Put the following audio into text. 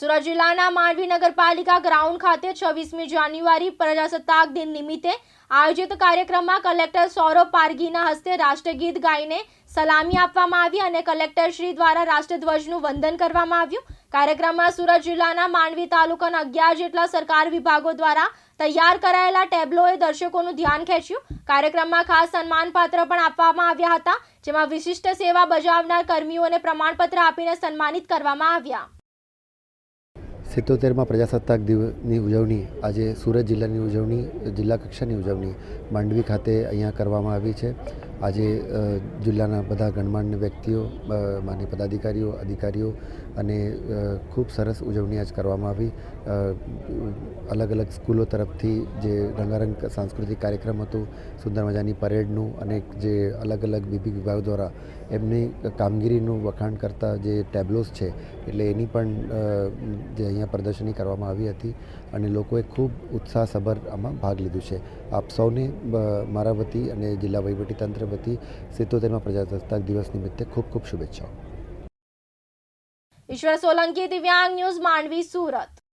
સુરત જિલ્લાના માંડવી નગરપાલિકા ગ્રાઉન્ડ ખાતે છવ્વીસમી જાન્યુઆરી પ્રજાસત્તાક દિન નિમિત્તે આયોજિત કાર્યક્રમમાં કલેક્ટર સૌરભ પારગીના હસ્તે રાષ્ટ્રગીત ગાઈને સલામી આપવામાં આવી અને કલેક્ટર શ્રી દ્વારા રાષ્ટ્રધ્વજનું વંદન કરવામાં આવ્યું. કાર્યક્રમમાં સુરત જિલ્લાના માંડવી તાલુકાના અગિયાર જેટલા સરકાર વિભાગો દ્વારા તૈયાર કરાયેલા ટેબ્લોએ દર્શકોનું ધ્યાન ખેંચ્યું. કાર્યક્રમમાં ખાસ સન્માનપત્ર પણ આપવામાં આવ્યા હતા, જેમાં વિશિષ્ટ સેવા બજાવનાર કર્મીઓને પ્રમાણપત્ર આપીને સન્માનિત કરવામાં આવ્યા. સિત્તોતેરમાં પ્રજાસત્તાક દિવસની ઉજવણી, આજે સુરત જિલ્લાની ઉજવણી, જિલ્લા કક્ષાની ઉજવણી માંડવી ખાતે અહીંયા કરવામાં આવી છે. આજે જિલ્લાના બધા ગણમાન્ય વ્યક્તિઓ માન્ય પદાધિકારીઓ, અધિકારીઓ અને ખૂબ સરસ ઉજવણી આજ કરવામાં આવી. અલગ અલગ સ્કૂલો તરફથી જે રંગારંગ સાંસ્કૃતિક કાર્યક્રમ હતું, સુંદર મજાની પરેડનું અને જે અલગ અલગ વિભિ વિભાગ દ્વારા એમની કામગીરીનું વખાણ કરતા જે ટેબ્લોસ છે, એટલે એની પણ જે અહીંયા પ્રદર્શની કરવામાં આવી હતી અને લોકોએ ખૂબ ઉત્સાહસભર આમાં ભાગ લીધું છે. આપ સૌને મારા વતી અને જિલ્લા વહીવટીતંત્ર વતી સિત્તોતેરમાં પ્રજાસત્તાક દિવસ નિમિત્તે ખૂબ ખૂબ શુભેચ્છાઓ. ઈશ્વર સોલંકી દિવ્યાંગ ન્યૂઝ માંડવી સુરત.